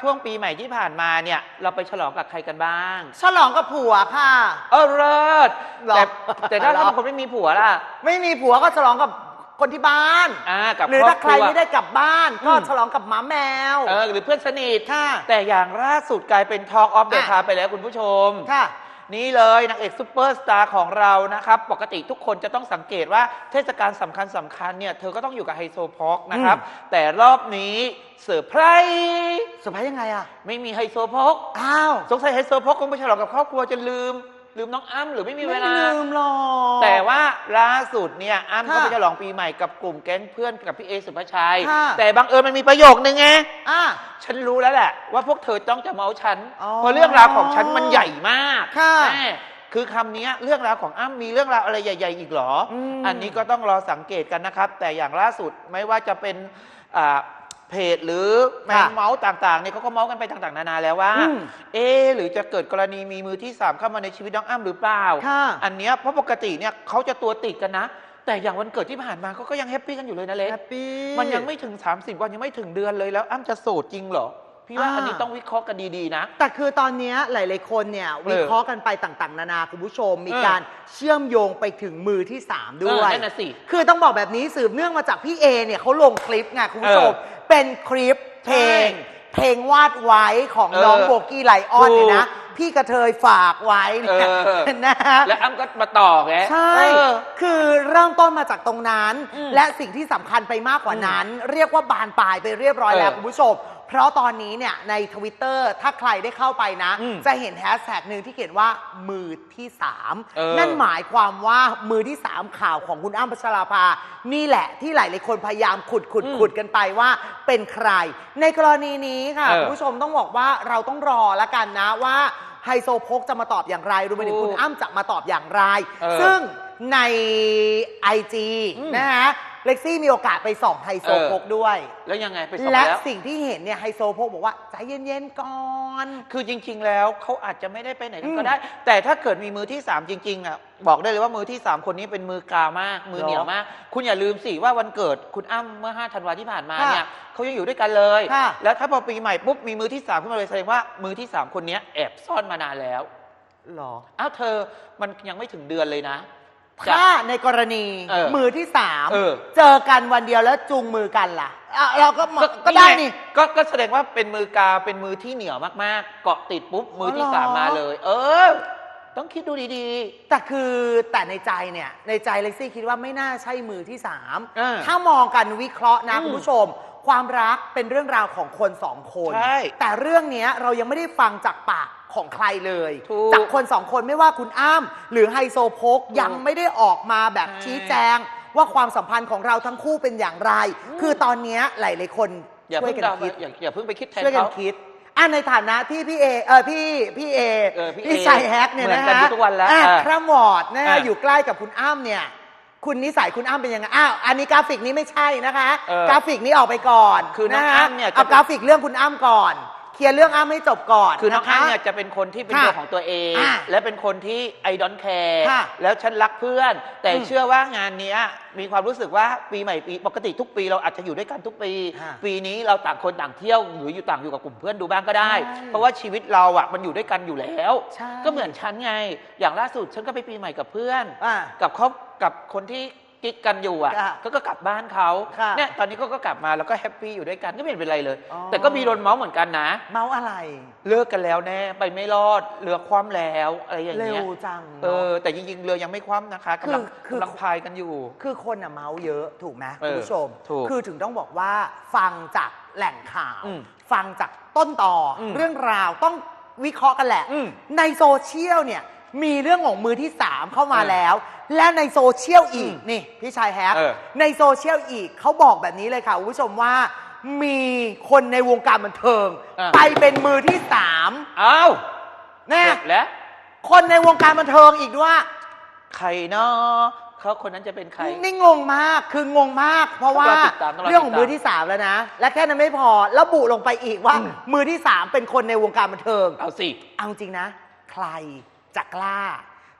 ช่วงปีใหม่ที่ผ่านมาเนี่ยเราไปฉลองกับใครกันบ้าง ฉลองกับผัวค่ะ เออเลิศหรอแต่แต่ถ้าหรอถ้าคนไม่มีผัวล่ะ ไม่มีผัวก็ฉลองกับคนที่บ้านอ่ากับหรือครอถ้าบใคครรัวไม่ได้กลับบ้าน ก็อืม ฉลองกับหมาแมว เออหรือเพื่อนสนิทค่ะแต่อย่างล่าสุดกลายเป็นทองออฟเดอะอะทาไปแล้วคุณผู้ชม ค่ะ นี่เลยนางเอกซูเปอร์สตาร์ของเรานะครับ ปกติทุกคนจะต้องสังเกตว่าเทศกาลสำคัญสคัญๆเนี่ย เธอก็ต้องอยู่กับไฮโซพอกนะครับ แต่รอบนี้เซอร์ไพรส์เซอร์ไพรส์ยังไงอะ ไม่มีไฮโซพกอ้าว สงสัยไฮโซพกคงไปฉลองกับครอบครัวจนลืม ลืมน้องอ้ำหรือไม่มีเวลาไม่ลืมหรอกแต่ว่าล่าสุดเนี่ยอ้ำก็ค่ะไปฉลองปีใหม่กับกลุ่มแก๊งเพื่อนกับพี่เอสุภาชัยค่ะแต่บังเอิญมันมีประโยคนึงไงอะฉันรู้แล้วแหละ ว่าพวกเธอต้องจะเมาฉันอ๋อเพราะเรื่องราวของฉันมันใหญ่มากค่ะแม่คือคำนี้เรื่องราวของอ้ำมีเรื่องราวอะไรใหญ่ ๆ อีกเหรออมอันนี้ก็ต้องรอสังเกตกันนะครับ แต่อย่างล่าสุดไม่ว่าจะเป็นอ่า เพจหรือแมงเมาส์ต่างๆเนี่ยเขาก็เมาส์กันไปต่างๆ นานาแล้วว่า อืมเอ๊ะหรือจะเกิดกรณีมีมือที่สามเข้ามาในชีวิตน้องอ้ำหรือเปล่า ค่ะอันเนี้ยเพราะปกติเนี่ยเขาจะตัวติดกันนะ แต่อย่างวันเกิดที่ผ่านมาเขาก็ยังแฮปปี้กันอยู่เลยนะเล็ก แฮปปี้ มันยังไม่ถึง 30 วันยังไม่ถึงเดือนเลยแล้วอ้ำจะโสดจริงเหรอ พี่ว่าอ่า อันนี้ต้องวิเคราะห์กันดีๆนะ แต่คือตอนเนี้ยหลาย ๆ คนเนี่ยวิเคราะห์กันไปต่าง ๆ นานาคุณผู้ชม มีเออ การเชื่อมโยงไปถึงมือที่ 3 ด้วยเออนั่นน่ะสิ คือต้องบอกแบบนี้สืบเนื่องมาจากพี่เอเนี่ยเขาลงคลิปไงคุณผู้ชม เออ เป็นคลิปเพลงใช่เพลงวาดไว้ของเออน้องโบกี้ไลออนเนี่ยนะ ถูก พี่กระเทยฝากไว้เนี่ยเออ นะฮะ แล้วอ้ำก็มาต่อไงใช่ เออ คือเริ่มต้นมาจากตรงนั้น อืมและสิ่งที่สำคัญไปมากกว่านั้น เรียกว่าบานปลายไปเรียบร้อยแล้วเออคุณผู้ชม เพราะตอนนี้เนี่ยในทวิตเตอร์ถ้าใครได้เข้าไปนะ อืมจะเห็นแฮชแท็กหนึ่งที่เขียนว่ามือที่เออ3นั่นหมายความว่ามือที่3ข่าวของคุณอ้ำพัชราภา นี่แหละที่หลายๆคนพยายามขุดขุดขุดกันไปว่าเป็นใคร ในกรณีนี้ค่ะเออ คุณผู้ชมต้องบอกว่าเราต้องรอแล้วกันนะว่า ไฮโซโพกจะมาตอบอย่างไรรวมไปถึงคุณอ้ำจะมาตอบอย่างไร เออซึ่งใน IG อืมนะฮะ เล็กซี่มีโอกาสไปส่องไฮโซเออโพกด้วย แล้วยังไงไปสอบและแล้ว สิ่งที่เห็นเนี่ยไฮโซโพกบอกว่าใจเย็นๆก่อน คือจริง ๆ แล้วเขาอาจจะไม่ได้ไปไหนอืมก็ได้ แต่ถ้าเกิดมีมือที่ 3 จริง ๆ อะ บอกได้เลยว่ามือที่ 3 คนนี้เป็นมือกามาก มือเหนียวมาก คุณอย่าลืมสิว่าวันเกิดคุณอ้ำเมื่อ 5 ธันวาที่ผ่านมาค่ะเนี่ยเขายังอยู่ด้วยกันเลย ค่ะ แล้วถ้าพอปีใหม่ปุ๊บมีมือที่ 3 ขึ้นมาเลยแสดงว่ามือที่ 3 คนนี้แอบซ่อนมานานแล้ว หรอ อ้าวเธอมันยังไม่ถึงเดือนเลยนะ ถ้าในกรณีเออมือที่สามเออ เจอกันวันเดียวแล้วจูงมือกันล่ะอะเราก็มาก็ได้นี่ ก็ก็แสดงว่าเป็นมือกาเป็นมือที่เหนียวมากๆ เกาะติดปุ๊บมือที่อ๋อเหรอ สามมาเลย เออ ต้องคิดดูดีแต่คือแต่ในใจเนี่ย ในใจเล็กซี่คิดว่าไม่น่าใช่มือที่สามเออถ้ามองกันวิเคราะห์นะอืมคุณผู้ชม ความรักเป็นเรื่องราวของคนสองคน ใช่แต่เรื่องเนี้ยเรายังไม่ได้ฟังจากปากของใครเลย ถูกจากคนสองคนไม่ว่าคุณอ้ำหรือไฮโซโพกถูกยังไม่ได้ออกมาแบบใช่ ชี้แจง ว่าความสัมพันธ์ของเราทั้งคู่เป็นอย่างไร คือตอนเนี้ยหลายๆคนๆอย่าช่วยเพิ่งกันเดาคิด อย่าอย่าเพิ่งไปคิดแทนช่วยกันเขา คิดอะในฐานะที่พี่เอ เออพี่ พี่เอ เออพี่เอพี่ชายแฮกเนี่ยเหมือนะนกันฮะอยู่ทุกวันแล้วอะอะคร่ำวอร์ดนะฮะอะอยู่ใกล้กับคุณอ้ำเนี่ย คุณนิสัยคุณอ้ำเป็นยังไงอ้าวอันนี้กราฟิกนี้ไม่ใช่นะคะ เออกราฟิกนี้ออกไปก่อนคือน้องะฮะอ้ำเนี่ยจะ เอากราฟิกเรื่องคุณอ้ำก่อน เคลียร์เรื่องอ้ำให้จบก่อนคือน้องะะอ้ำเนี่ยจะเป็นคนที่เป็นค่ะตัวของตัวเอง อะและเป็นคนที่ไอดอนแคร์ค่ะแล้วฉันรักเพื่อน แต่อืมเชื่อว่างานเนี้ยมีความรู้สึกว่าปีใหม่ปีปกติทุกปีเราอาจจะอยู่ด้วยกันทุกปีค่ะปีนี้เราต่างคนต่างเที่ยวหรืออยู่ต่างอยู่กับกลุ่มเพื่อนดูบ้างก็ได้ ใช่เพราะว่าชีวิตเราอะมันอยู่ด้วยกันอยู่แล้ว ใช่ ก็เหมือนฉันไง อย่างล่าสุดฉันก็ไปปีใหม่กับเพื่อน อะ กับครอบ กับคนที่กิ๊กกันอยู่อะค่ะก็ก็กลับบ้านเขาค่ะเนี่ยตอนนี้ก็ก็กลับมาแล้วก็แฮปปี้อยู่ด้วยกันก็ไม่เห็นเป็นไรเลย อ๋อ แต่ก็มีโดนเมาส์เหมือนกันนะ เมาอะไร เลิกกันแล้วแน่ไปไม่รอดเรือคว่ำแล้วอะไรอย่างเร็เงี้วยจังเอเนาะอแต่จริงๆเรือยังไม่คว่ำนะคะกำลังคือคือ กำลังพายกันอยู่ คือคนอะเมาส์เยอะถูกไหมเอคุณอผู้ชม ถูกคือถึงต้องบอกว่าฟังจากแหล่งข่าว อืมฟังจากต้นต่ออมเรื่องราวต้องวิเคราะห์กันแหละ อืมในโซเชียลเนี่ย มีเรื่องของมือที่ 3 เข้ามาเออแล้ว และในโซเชียลอีกอืมนี่พี่ชายแฮกเออ ในโซเชียลอีกเขาบอกแบบนี้เลยค่ะคุณผู้ชมว่า มีคนในวงการบันเทิงไปเป็นมือที่สามอ้าวนะเสร็จแล้ว คนในวงการบันเทิงอีกด้วยใครเนาะเขาคนนั้นจะเป็นใคร นี่งงมากคืองงมาก เพราะว่าต้องรอติดตามต้องรอติดตาม เรื่องของมือที่สามแล้วนะ และแค่นั้นไม่พอระบุลงไปอีกว่าอืมมือที่สามเป็นคนในวงการบันเทิง เอาสิ เอาจริงนะ ใคร จะกล้า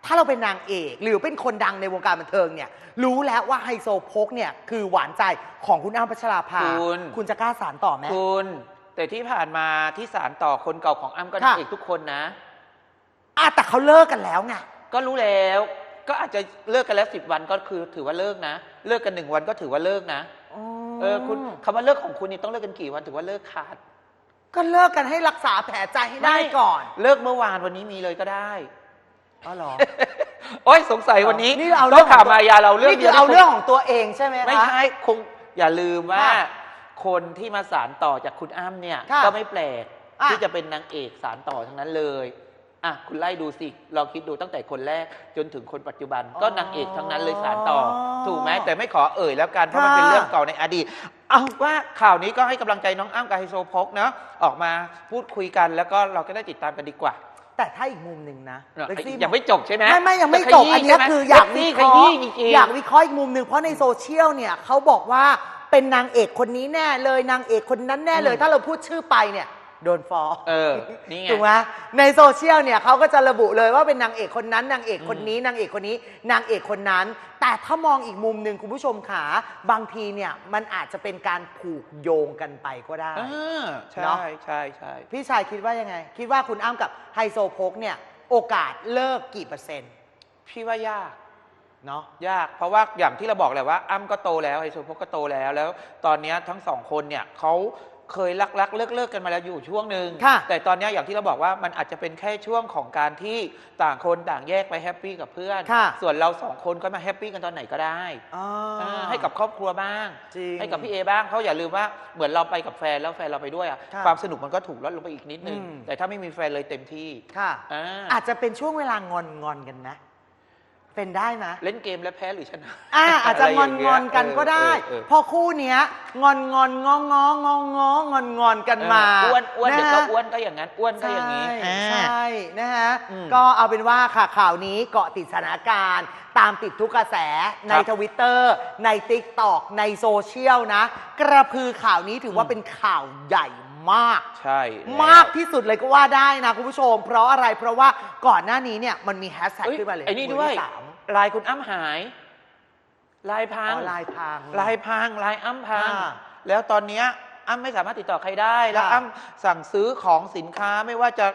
ถ้าเราเป็นนางเอกหรือเป็นคนดังในวงการบันเทิงเนี่ย รู้แล้วว่าไฮโซโพกเนี่ยคือหวานใจของคุณอ้ำพัชราภาคุณ คุณจะกล้าสารต่อไหม คุณ แต่ที่ผ่านมาที่สารต่อคนเก่าของอ้ำก็ค่ะนางเอกทุกคนนะ อะแต่เขาเลิกกันแล้วไง ก็รู้แล้ว ก็อาจจะเลิกกันแล้วสิบวันก็คือถือว่าเลิกนะ เลิกกันหนึ่งวันก็ถือว่าเลิกนะ เออคุณคำว่าเลิกของคุณนี่ต้องเลิกกันกี่วันถือว่าเลิกขาดก็เลิกกันให้รักษาแผลใจให้ได้ไม่ก่อน เลิกเมื่อวานวันนี้มีเลยก็ได้ อ๋อเหรอ โอ้ยสงสัยวันนี้นี่เราเอาต้องถามเรื่องของมายาเราเรื่องนี่คือเอาดียวเรื่องของตัวเองใช่ไหมคะ ไม่ใช่คงอย่าลืมว่า ค่ะคนที่มาสารต่อจากคุณอ้ำเนี่ย ค่ะก็ไม่แปลกอะ ที่จะเป็นนางเอกสารต่อทั้งนั้นเลยอะคุณไล่ดูสิลองคิดดูตั้งแต่คนแรกจนถึงคนปัจจุบัน ก็นางเอกทั้งนั้นเลยสารต่อ ถูกไหมแต่ไม่ขอเอ่ยแล้วกัน เพราะมันเป็นเรื่องเก่าในอดีต เอาว่าข่าวนี้ก็ให้กำลังใจน้องอ้ำกับไฮโซโพกเนาะออกมาพูดคุยกันแล้วก็เราก็ได้ติดตามกันดีกว่า แต่ถ้าอีกมุมหนึ่งนะเนอะเล็กซี่ยังไม่จบใช่ไหมไม่ไม่ยังไม่จะขจบยี้อันเนี้ยใช่ไหมคืออยากเซ็วิซี่เคขราะยี้ห์จริงๆอยากวิเคราะห์อีกมุมหนึ่งเพราะในโซเชียลเนี่ยเขาบอกว่าเป็นนางเอกคนนี้แน่เลยนางเอกคนนั้นแน่เลยอืมถ้าเราพูดชื่อไปเนี่ย โดนฟ้องเออนี่ไง ถูกไหมในโซเชียลเนี่ยเขาก็จะระบุเลยว่าเป็นนางเอกคนนั้นนางเอกคนนี้นางเอกคนนี้ นางเอกคนนั้น แต่ถ้ามองอีกมุมหนึ่งคุณผู้ชมขาบางทีเนี่ยมันอาจจะเป็นการผูกโยงกันไปก็ได้ อ่าใช่เนอะใช่ใช่พี่ชายคิดว่ายังไง คิดว่าคุณอ้ำกับไฮโซโพกเนี่ยโอกาสเลิกกี่เปอร์เซ็นต์พี่ว่ายาก เนาะ ยาก เพราะว่าอย่างที่เราบอกแหละว่าอ้ำก็โตแล้วไฮโซโพกก็โตแล้วแล้ว ตอนเนี้ยทั้งสองคนเนี่ยเขา เคยรักรักเลิกเลิกกันมาแล้วอยู่ช่วงหนึ่งค่ะแต่ตอนเนี้ยอย่างที่เราบอกว่ามันอาจจะเป็นแค่ช่วงของการที่ต่างคนต่างแยกไปแฮปปี้กับเพื่อน ค่ะ ส่วนเราสองคนก็มาแฮปปี้กันตอนไหนก็ได้อ่าอ่าให้กับครอบครัวบ้าง จริง ให้กับพี่เอบ้างเขาอย่าลืมว่าเหมือนเราไปกับแฟนแล้วแฟนเราไปด้วยอะค่ะความสนุกมันก็ถูกลดลงไปอีกนิดนึง อืม แต่ถ้าไม่มีแฟนเลยเต็มที่ค่ะอ่าอาจจะเป็นช่วงเวลางอนงอนๆกันนะ เป็นได้ไหมเล่นเกมแล้วแพ้หรือชนะอ่าอาจจะงอนไรงย่อนเยกันก็ได้เออเออพอคู่เนี้ยงอนงอนงองององงอนงอนกันมาเอออ้วนอ้วนเดี๋ยวก็ะฮะอ้วนก็อย่างนั้นอ้วนก็อย่างนี้ใช่อ่าใช่นะฮะอืมก็เอาเป็นว่าค่ะข่าวนี้เกาะติดสถานการณ์ตามติดทุกกระแสในครับทวิตเตอร์ใน t ิ k t o k ในโซเชียลนะ กระพือข่าวนี้ถือว่าอืมเป็นข่าวใหญ่มากใช่แล้วมากที่สุดเลยก็ว่าได้นะคุณผู้ชม เพราะอะไรเพราะว่าก่อนหน้านี้เนี่ยมันมีแฮชแท็กเอ้ยขึ้นมาเลยไอ้นี่มืด้วยที่สาม ลายคุณอ้ำหาย ลายพัองอนไลน์พัง ลายพังลายอ้ำพัง อ่า แล้วตอนเนี้ยอ้ำไม่สามารถติดต่อใครได้ แล้วค่ะอ้ำสั่งซื้อของสินค้าไม่ว่าจะ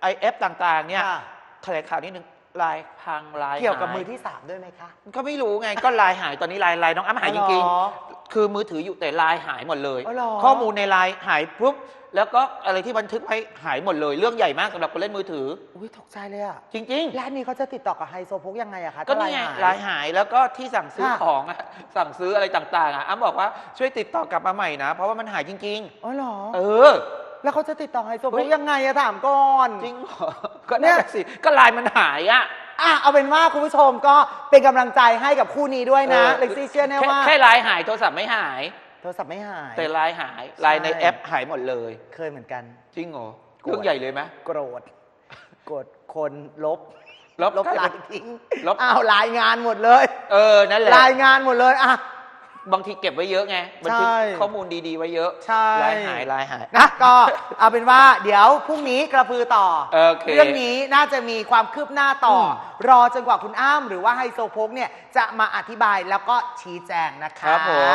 ไอเอฟต่างๆเนี่ย ค่ะ แถลงข่าวนิดนึง ลายพังลายเกี่ยวกับหามือที่สามด้วยไหมคะ ก็ไม่รู้ไงก็ลายหายตอนนี้ลายลายน้องอ้ำหายจริงอ๋อๆคือมือถืออยู่แต่ลายหายหมดเลยอ๋อเหรอข้อมูลในลายหายปุ๊บแล้วก็อะไรที่บันทึกไว้หายหมดเลย เรื่องใหญ่มากสำหรับคนเล่นมือถือ อุ้ยตกใจเลยอะจริงๆร้านนี้เขาจะติดต่อกับไฮโซโพกยังไงอะคะก็ถ้านี่ไงหายลายหายแล้วก็ที่สั่งซื้อค่ะของอะสั่งซื้ออะไรต่างๆอะอ้ำบอกว่าช่วยติดต่อกลับมาใหม่นะ เพราะว่ามันหายจริงอ๋อเหรอๆเออ แล้วเขาจะติดต่อไฮโซโพเฮ้กย ยังไงอะถามก่อน จริงเหรอ ก็เนี่นั่นยแหละสิ ก็ลายมันหายอะ อะเอาเป็นว่าคุณผู้ชมก็เป็นกำลังใจให้กับคู่นี้ด้วยนะออเล็กซี่เชื่อแน่ค่ว่าแค่ลายหายโทรศัพท์ไม่หาย โทรศัพท์ไม่หาย แต่ลายหายลายในใช่ แอปหายหมดเลย เคยเหมือนกัน จริงเหรอโกรธเรื่องใหญ่เลยไหม โกรธกดคนลบลบลบใครไลเป็นน์ทิ้งลบ อ้าวรายงานหมดเลย เออ นั่นแหละ รายงานหมดเลยอะ บางทีเก็บไว้เยอะไงบันทึกใช่ ข้อมูลดีๆ ไว้เยอะใช่ลายหายลายหาย นะก็เอาเป็นว่าเดี๋ยวพรุ่งนี้กระพือต่อโอเคองนี้น่าจะมีความคืบหน้าต่ออมรอจนกว่าคุณอ้ำหรือว่าไฮโซโพกเนี่ยจะมาอธิบายแล้วก็ชี้แจงนะคะ ครับผม